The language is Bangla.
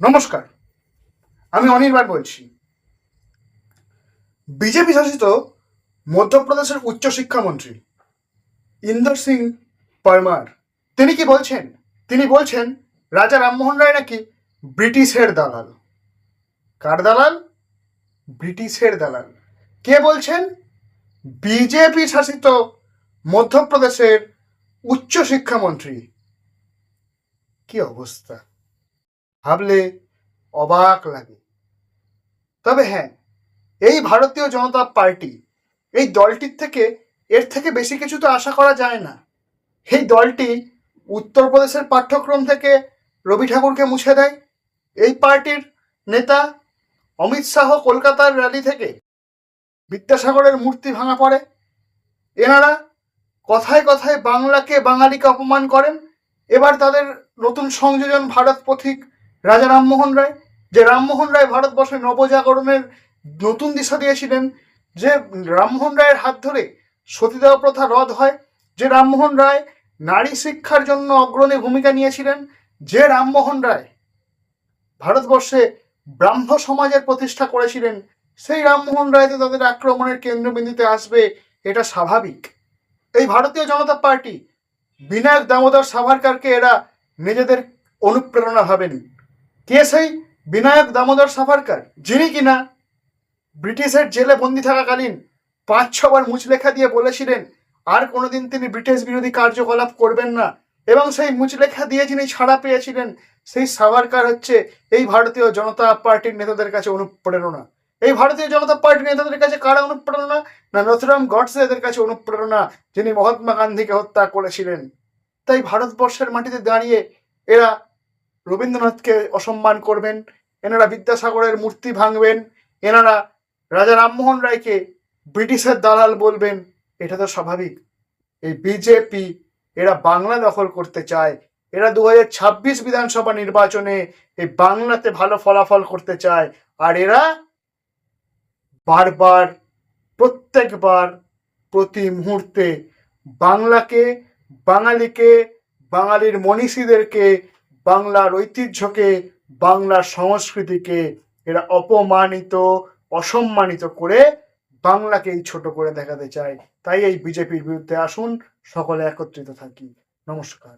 নমস্কার, আমি অনির্বাণ বলছি। বিজেপি শাসিত মধ্যপ্রদেশের উচ্চশিক্ষামন্ত্রী ইন্দর সিং পরমার। তিনি কি বলছেন? তিনি বলছেন, রাজা রামমোহন রায় নাকি ব্রিটিশের দালাল। কার দালাল? ব্রিটিশের দালাল। কে বলছেন? বিজেপি শাসিত মধ্যপ্রদেশের উচ্চশিক্ষামন্ত্রী কি অবস্থা? ভাবলে অবাক লাগে। তবে হ্যাঁ এই ভারতীয় জনতা পার্টি এই দলটির থেকে এর থেকে বেশি কিছু তো আশা করা যায় না। এই দলটি উত্তরপ্রদেশের পাঠ্যক্রম থেকে রবি ঠাকুরকে মুছে দেয়। এই পার্টির নেতা অমিত শাহ কলকাতার র্যালি থেকে বিদ্যাসাগরের মূর্তি ভাঙা পড়ে। এনারা কথায় কথায় বাংলাকে বাঙালিকে অপমান করেন। এবার তাদের নতুন সংযোজন ভারত পথিক রাজা রামমোহন রায়, যে রামমোহন রায় ভারতবর্ষে নবজাগরণের নতুন দিশা দিয়েছিলেন, যে রামমোহন রায়ের হাত ধরে সতীদাহ প্রথা রদ হয়, যে রামমোহন রায় নারী শিক্ষার জন্য অগ্রণী ভূমিকা নিয়েছিলেন, যে রামমোহন রায় ভারতবর্ষে ব্রাহ্ম সমাজের প্রতিষ্ঠা করেছিলেন, সেই রামমোহন রায় তো তাদের আক্রমণের কেন্দ্রবিন্দুতে আসবে এটা স্বাভাবিক। এই ভারতীয় জনতা পার্টি বিনায়ক দামোদর সাভারকারকে এরা নিজেদের অনুপ্রেরণা ভাবেন। কে সেই বিনায়ক দামোদর সাভারকার, যিনি কিনা ব্রিটিশের জেলে বন্দি থাকাকালীন পাঁচ ছবার মুচলেখা দিয়ে বলেছিলেন, আর কোনোদিন তিনি ব্রিটিশ বিরোধী কার্যকলাপ করবেন না। এবং সেই মুচলেখা দিয়ে যিনি ছাড়া পেয়েছিলেন, সেই সাভারকার হচ্ছে এই ভারতীয় জনতা পার্টির নেতাদের কাছে অনুপ্রেরণা। এই ভারতীয় জনতা পার্টির নেতাদের কাছে কারা অনুপ্রেরণা? না, নথুরাম গডসে এদের কাছে অনুপ্রেরণা, যিনি মহাত্মা গান্ধীকে হত্যা করেছিলেন। তাই ভারতবর্ষের মাটিতে দাঁড়িয়ে এরা রবীন্দ্রনাথকে অসম্মান করবেন, এনারা বিদ্যাসাগরের মূর্তি ভাঙবেন, এনারা রাজা রামমোহন রায়কে ব্রিটিশের দালাল বলবেন, এটা তো স্বাভাবিক। এই বিজেপি এরা বাংলা দখল করতে চায়। এরা দু ছাব্বিশ বিধানসভা নির্বাচনে এই বাংলাতে ভালো ফলাফল করতে চায়। আর এরা বারবার, প্রত্যেকবার, প্রতি মুহূর্তে বাংলাকে, বাঙালিকে, বাঙালির মনীষীদেরকে বাংলার ঐতিহ্যকে, বাংলার সংস্কৃতিকে এরা অপমানিত, অসম্মানিত করে বাংলাকে এই ছোট করে দেখাতে চায়। তাই এই বিজেপির বিরুদ্ধে আসুন, সকলে একত্রিত থাকি। নমস্কার।